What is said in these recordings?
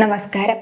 നമസ്കാരം.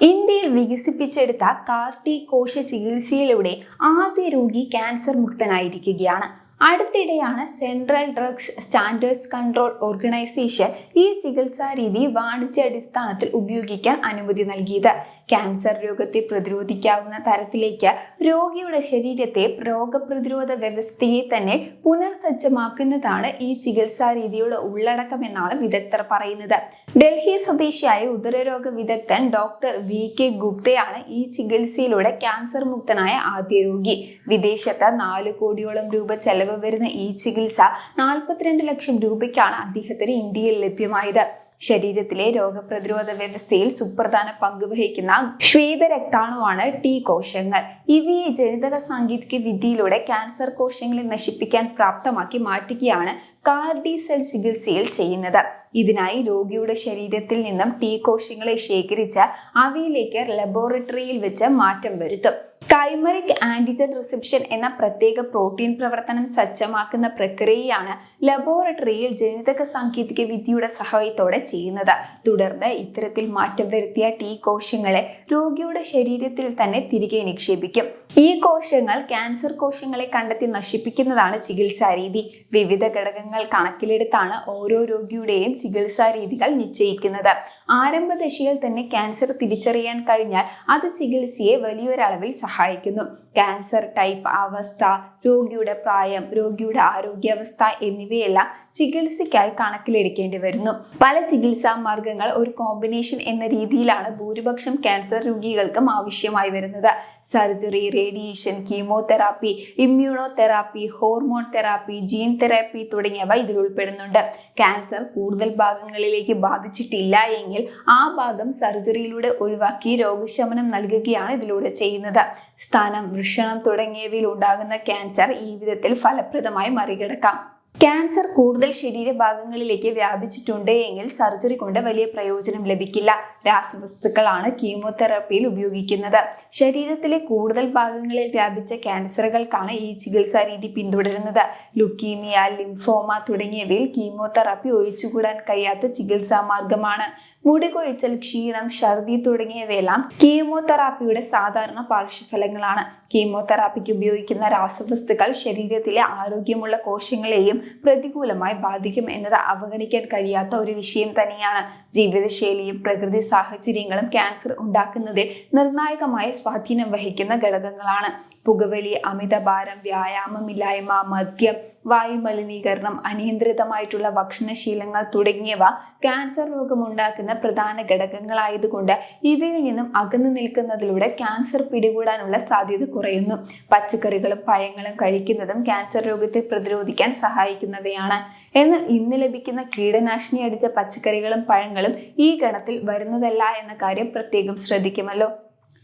ഇന്ത്യയിൽ വികസിപ്പിച്ചെടുത്ത കാർട്ടി കോശ ചികിത്സയിലൂടെ ആദ്യ രോഗി ക്യാൻസർ മുക്തനായിരിക്കുകയാണ്. അടുത്തിടെയാണ് central drugs standards control organisation ഈ ചികിത്സാ രീതി വാണിജ്യാടിസ്ഥാനത്തിൽ ഉപയോഗിക്കാൻ അനുമതി നൽകിയത്. ക്യാൻസർ രോഗത്തെ പ്രതിരോധിക്കാവുന്ന തരത്തിലേക്ക് രോഗിയുടെ ശരീരത്തെ രോഗപ്രതിരോധ വ്യവസ്ഥയെ തന്നെ പുനർസജ്ജമാക്കുന്നതാണ് ഈ ചികിത്സാ രീതിയുടെ ഉള്ളടക്കമെന്നാണ് വിദഗ്ധർ പറയുന്നത്. ഡൽഹി സ്വദേശിയായ ഉദരരോഗ വിദഗ്ധൻ ഡോക്ടർ വി കെ ഗുപ്തയാണ് ഈ ചികിത്സയിലൂടെ ക്യാൻസർ മുക്തനായ ആദ്യ രോഗി. വിദേശത്ത് നാല് കോടിയോളം രൂപ ചെലവ് വരുന്ന ഈ ചികിത്സ നാൽപ്പത്തിരണ്ട് ലക്ഷം രൂപയ്ക്കാണ് അദ്ദേഹത്തിന് ഇന്ത്യയിൽ ലഭ്യമായത്. ശരീരത്തിലെ രോഗപ്രതിരോധ വ്യവസ്ഥയിൽ സുപ്രധാന പങ്ക് വഹിക്കുന്ന ശ്വേതരക്താണുവാണ് ടി കോശങ്ങൾ. ഇവയെ ജനിതക സാങ്കേതിക വിദ്യയിലൂടെ ക്യാൻസർ കോശങ്ങളെ നശിപ്പിക്കാൻ പ്രാപ്തമാക്കി മാറ്റുകയാണ് കാർഡി സെൽ ചികിത്സയിൽ ചെയ്യുന്നത്. ഇതിനായി രോഗിയുടെ ശരീരത്തിൽ നിന്നും ടി കോശങ്ങളെ ശേഖരിച്ച് അവയിലേക്ക് ലബോറട്ടറിയിൽ വെച്ച് മാറ്റം വരുത്തും. കൈമറിക് ആന്റിജൻ റിസപ്ഷൻ എന്ന പ്രത്യേക പ്രോട്ടീൻ പ്രവർത്തനം സജ്ജമാക്കുന്ന പ്രക്രിയയാണ് ലബോറട്ടറിയിൽ ജനിതക സാങ്കേതിക വിദ്യയുടെ സഹായത്തോടെ ചെയ്യുന്നത്. തുടർന്ന് ഇത്തരത്തിൽ മാറ്റം വരുത്തിയ ടി കോശങ്ങളെ രോഗിയുടെ ശരീരത്തിൽ തന്നെ തിരികെ നിക്ഷേപിക്കും. ഈ കോശങ്ങൾ ക്യാൻസർ കോശങ്ങളെ കണ്ടെത്തി നശിപ്പിക്കുന്നതാണ് ചികിത്സാ രീതി. വിവിധ ഘടകങ്ങൾ കണക്കിലെടുത്താണ് ഓരോ രോഗിയുടെയും ചികിത്സാ രീതികൾ നിശ്ചയിക്കുന്നത്. ആരംഭദശയിൽ തന്നെ ക്യാൻസർ തിരിച്ചറിയാൻ കഴിഞ്ഞാൽ അത് ചികിത്സയെ വലിയൊരളവിൽ സഹായിക്കുന്നു. ക്യാൻസർ ടൈപ്പ് അവസ്ഥ രോഗിയുടെ പ്രായം രോഗിയുടെ ആരോഗ്യാവസ്ഥ എന്നിവയെല്ലാം ചികിത്സയ്ക്കായി കണക്കിലെടുക്കേണ്ടി വരുന്നു. പല ചികിത്സാ മാർഗങ്ങൾ ഒരു കോമ്പിനേഷൻ എന്ന രീതിയിലാണ് ഭൂരിപക്ഷം ക്യാൻസർ രോഗികൾക്കും ആവശ്യമായി വരുന്നത്. Surgery radiation chemotherapy immunotherapy hormone therapy gene therapy തുടങ്ങിയവ ഇതിൽ ഉൾപ്പെടുന്നുണ്ട്. ക്യാൻസർ കൂടുതൽ ഭാഗങ്ങളിലേക്ക് ബാധിച്ചിട്ടില്ല എങ്കിൽ ആ ഭാഗം സർജറിയിലൂടെ ഒഴിവാക്കി രോഗശമനം നൽകുകയാണ് ഇതിലൂടെ ചെയ്യുന്നത്. സ്ഥാനം വൃഷണം തുടങ്ങിയവയിൽ ഉണ്ടാകുന്ന ക്യാൻസർ ഈ വിധത്തിൽ ഫലപ്രദമായി മറികടക്കാം. ക്യാൻസർ കൂടുതൽ ശരീരഭാഗങ്ങളിലേക്ക് വ്യാപിച്ചിട്ടുണ്ട് എങ്കിൽ സർജറി കൊണ്ട് വലിയ പ്രയോജനം ലഭിക്കില്ല. രാസവസ്തുക്കളാണ് കീമോതെറാപ്പിയിൽ ഉപയോഗിക്കുന്നത്. ശരീരത്തിലെ കൂടുതൽ ഭാഗങ്ങളിൽ വ്യാപിച്ച ക്യാൻസറുകൾക്കാണ് ഈ ചികിത്സാ രീതി പിന്തുടരുന്നത്. ലുക്കീമിയ ലിംഫോമ തുടങ്ങിയവയിൽ കീമോതെറാപ്പി ഒഴിച്ചുകൂടാൻ കഴിയാത്ത ചികിത്സാ മാർഗമാണ്. മുടി കൊഴിച്ചൽ ക്ഷീണം ഛർദി തുടങ്ങിയവയെല്ലാം കീമോതെറാപ്പിയുടെ സാധാരണ പാർശ്വഫലങ്ങളാണ്. കീമോതെറാപ്പിക്ക് ഉപയോഗിക്കുന്ന രാസവസ്തുക്കൾ ശരീരത്തിലെ ആരോഗ്യമുള്ള കോശങ്ങളെയും പ്രതികൂലമായി ബാധിക്കും എന്നത് അവഗണിക്കാൻ കഴിയാത്ത ഒരു വിഷയം തന്നെയാണ് ജീവിതശൈലിയും പ്രകൃതി സാഹചര്യങ്ങളും ക്യാൻസർ ഉണ്ടാക്കുന്നതിൽ നിർണായകമായ സ്വാധീനം വഹിക്കുന്ന ഘടകങ്ങളാണ്. പുകവലി അമിതഭാരം വ്യായാമമില്ലായ്മ മദ്യം വായു മലിനീകരണം അനിയന്ത്രിതമായിട്ടുള്ള ഭക്ഷണശീലങ്ങൾ തുടങ്ങിയവ ക്യാൻസർ രോഗമുണ്ടാക്കുന്ന പ്രധാന ഘടകങ്ങളായതുകൊണ്ട് ഇവയിൽ നിന്നും അകന്നു നിൽക്കുന്നതിലൂടെ ക്യാൻസർ പിടികൂടാനുള്ള സാധ്യത കുറയുന്നു. പച്ചക്കറികളും പഴങ്ങളും കഴിക്കുന്നതും ക്യാൻസർ രോഗത്തെ പ്രതിരോധിക്കാൻ സഹായിക്കുന്നവയാണ്. എന്നാൽ ഇന്ന് ലഭിക്കുന്ന കീടനാശിനി അടിച്ച പച്ചക്കറികളും പഴങ്ങളും ഈ ഗണത്തിൽ വരുന്നതല്ല എന്ന കാര്യം പ്രത്യേകം ശ്രദ്ധിക്കുമല്ലോ.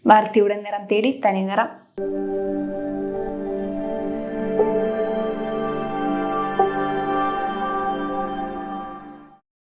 വാർത്തയുടെ നിറം തേടി തനി നിറം.